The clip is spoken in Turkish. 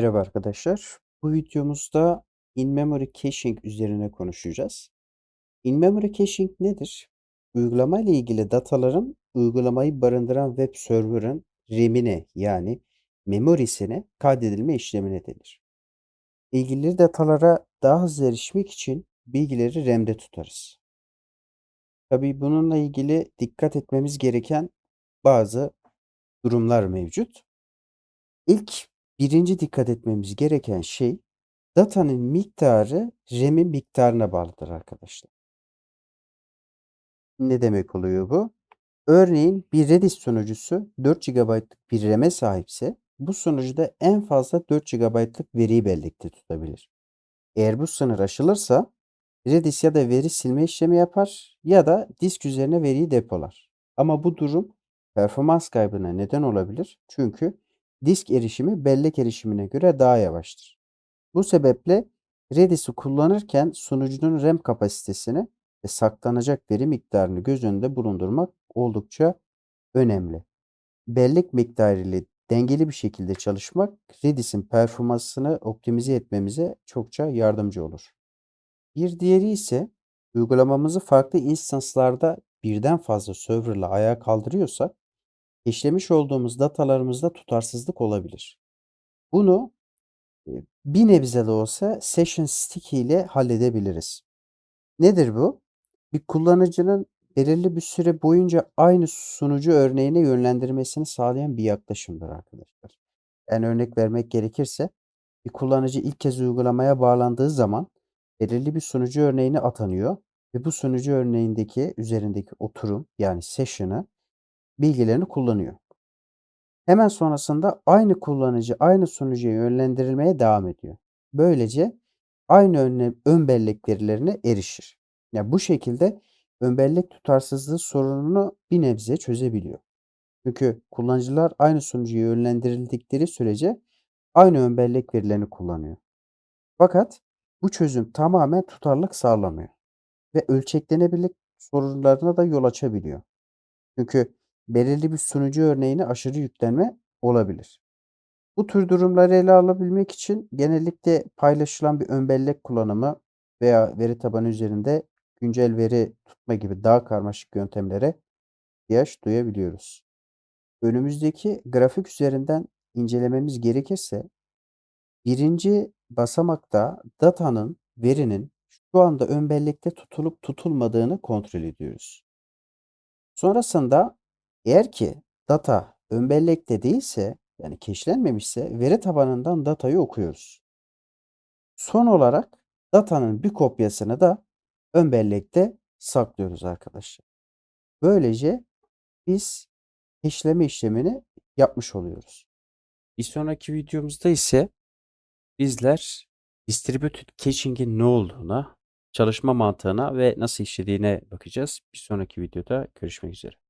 Merhaba arkadaşlar. Bu videomuzda in-memory caching üzerine konuşacağız. In-memory caching nedir? Uygulama ile ilgili dataların uygulamayı barındıran web server'ın RAM'ine yani memorisine kaydedilme işlemine denir. İlgili datalara daha hızlı erişmek için bilgileri RAM'de tutarız. Tabii bununla ilgili dikkat etmemiz gereken bazı durumlar mevcut. İlk birinci dikkat etmemiz gereken şey datanın miktarı RAM'in miktarına bağlıdır arkadaşlar. Ne demek oluyor bu? Örneğin bir Redis sunucusu 4 GB'lık bir RAM'e sahipse bu sunucuda en fazla 4 GB'lık veriyi bellekte tutabilir. Eğer bu sınır aşılırsa Redis ya da veri silme işlemi yapar ya da disk üzerine veriyi depolar. Ama bu durum performans kaybına neden olabilir. Çünkü disk erişimi bellek erişimine göre daha yavaştır. Bu sebeple Redis'i kullanırken sunucunun RAM kapasitesini ve saklanacak veri miktarını göz önünde bulundurmak oldukça önemli. Bellek miktarı ile dengeli bir şekilde çalışmak Redis'in performansını optimize etmemize çokça yardımcı olur. Bir diğeri ise uygulamamızı farklı instanslarda birden fazla serverla ayağa kaldırıyorsak işlemiş olduğumuz datalarımızda tutarsızlık olabilir. Bunu e, bir nebze de olsa session stick ile halledebiliriz. Nedir bu? Bir kullanıcının belirli bir süre boyunca aynı sunucu örneğine yönlendirmesini sağlayan bir yaklaşımdır arkadaşlar. Yani örnek vermek gerekirse bir kullanıcı ilk kez uygulamaya bağlandığı zaman belirli bir sunucu örneğine atanıyor ve bu sunucu örneğindeki üzerindeki oturum yani session'ı bilgilerini kullanıyor. Hemen sonrasında aynı kullanıcı aynı sunucuya yönlendirilmeye devam ediyor. Böylece aynı ön bellek verilerine erişir. Yani bu şekilde ön bellek tutarsızlığı sorununu bir nebze çözebiliyor. Çünkü kullanıcılar aynı sunucuya yönlendirildikleri sürece aynı ön bellek verilerini kullanıyor. Fakat bu çözüm tamamen tutarlılık sağlamıyor ve ölçeklenebilirlik sorunlarına da yol açabiliyor. Çünkü belirli bir sunucu örneğine aşırı yüklenme olabilir. Bu tür durumları ele alabilmek için genellikle paylaşılan bir ön bellek kullanımı veya veri tabanı üzerinde güncel veri tutma gibi daha karmaşık yöntemlere ihtiyaç duyabiliyoruz. Önümüzdeki grafik üzerinden incelememiz gerekirse birinci basamakta datanın, verinin şu anda ön bellekte tutulup tutulmadığını kontrol ediyoruz. Sonrasında eğer ki data ön bellekte değilse yani cache'lenmemişse veri tabanından datayı okuyoruz. Son olarak datanın bir kopyasını da ön bellekte saklıyoruz arkadaşlar. Böylece biz cache'leme işlemini yapmış oluyoruz. Bir sonraki videomuzda ise bizler distributed caching'in ne olduğuna, çalışma mantığına ve nasıl işlediğine bakacağız. Bir sonraki videoda görüşmek üzere.